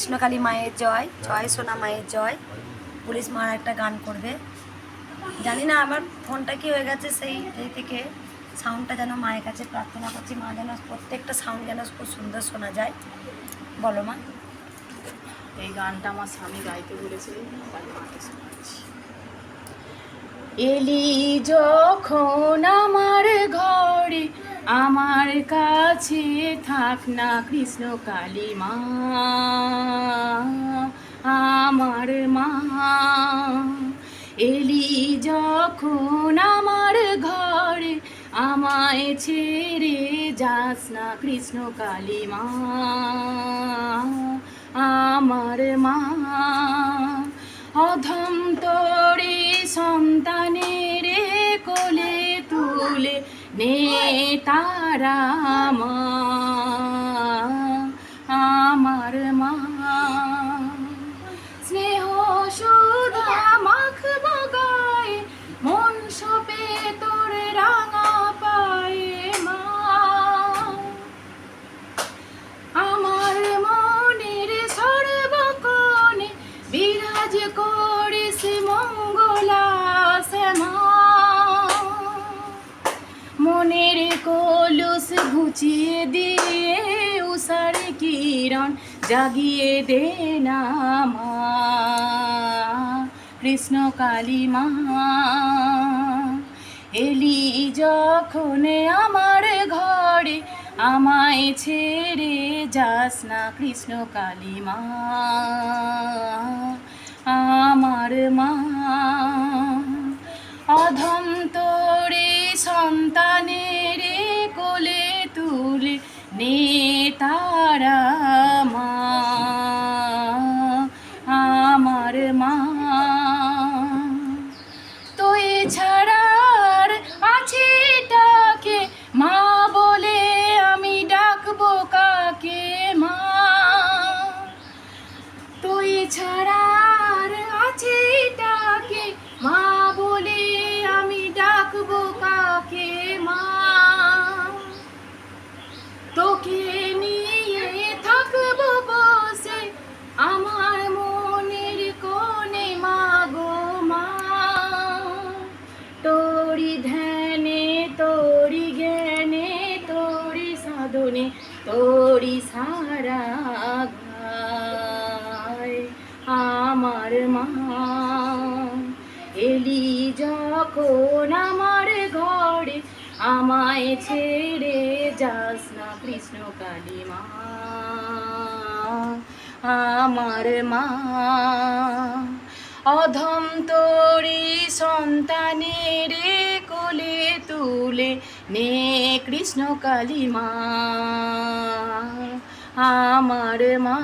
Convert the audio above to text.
কৃষ্ণকালী মায়ের জয় জয় সোনা মায়ের জয়। পুলিশ মার একটা গান করবে। জানি না আমার ফোনটা কি হয়ে গেছে সেই এই থেকে। সাউন্ডটা যেন মায়ের কাছে প্রার্থনা করছি, মা যেন প্রত্যেকটা সাউন্ড যেন খুব সুন্দর শোনা যায়। বলো মা। এই গানটা আমার স্বামী গাইতে বলেছে, তাই মাকে শোনাচ্ছি। এলি যখন আমার ঘরে আমার কাছে থাক না কৃষ্ণ কালী মা। আমার মা এলি যখন আমার ঘরে, আমায় ছেড়ে যাস না কৃষ্ণ কালী মা। আমার মা নে তারা মা আমার মা। স্নেহ সুধা মাখব গায়ে মন সপে তোর রাঙা পায়ে মা। আমার মনের সর্বকণে বিরাজ করিস মঙ্গলা শ্যামা। মনের কলুষ ঘুচিয়ে দিয়ে উষার কিরণ জাগিয়ে দে না মা। কৃষ্ণ কালী মা, এলি যখন আমার ঘরে আমায় ছেড়ে যাস না কৃষ্ণ কালী মা। আমার মা আমার মা। এলি যখন আমার ঘরে, আমায় ছেড়ে যাস না কৃষ্ণ কালী মা। আমার মা, অধম তোরি সন্তানের কোলে তুলে নে কৃষ্ণ কালী মা। আমার মা